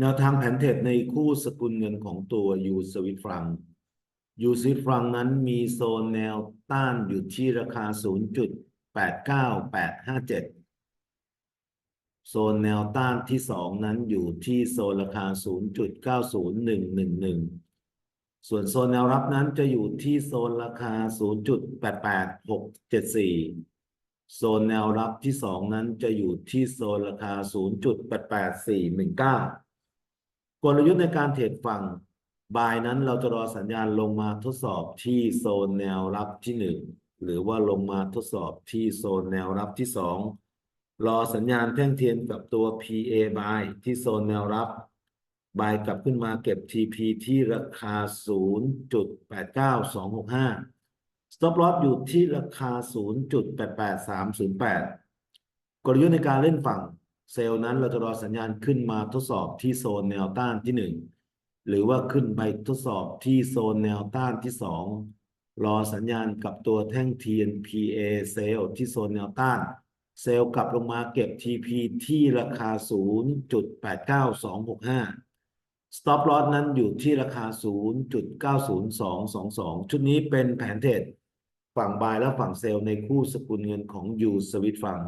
แนวทางแผนเทรดในคู่สกุลเงินของตัวยูสวิตฟรังยูสวิตฟรังนั้นมีโซนแนวต้านอยู่ที่ราคา 0.89857 โซนแนวต้านที่สองนั้นอยู่ที่โซนราคา 0.90111 ส่วนโซนแนวรับนั้นจะอยู่ที่โซนราคา 0.88674 โซนแนวรับที่สองนั้นจะอยู่ที่โซนราคา 0.88419 กลยุทธ์ในการเทรดฝั่งบายนั้นเราจะรอสัญญาณลงมาทดสอบที่โซนแนวรับที่หนึ่งหรือว่าลงมาทดสอบที่โซนแนวรับที่สองรอสัญญาณแท่งเทียนกับตัว PA buy ที่โซนแนวรับ buy กลับขึ้นมาเก็บ TP ที่ราคา 0.89265 stop loss อยู่ที่ราคา 0.88308 กลยุทธ์ในการเล่นฝั่ง เซลล์นั้นเราจะรอสัญญาณขึ้นมาทดสอบที่โซนแนวต้านที่หนึ่งหรือว่าขึ้นไปทดสอบที่โซนแนวต้านที่สองรอสัญญาณกับตัวแท่ง TNPA เซลล์ที่โซนแนวต้าน เซลล์กลับลงมาเก็บ TP ที่ราคา 0.89265 stop loss นั้นอยู่ที่ราคา 0.90222 ชุดนี้เป็นแผนเทรดฝั่งบายและฝั่งเซลล์ในคู่สกุลเงินของยูสวิตฟัง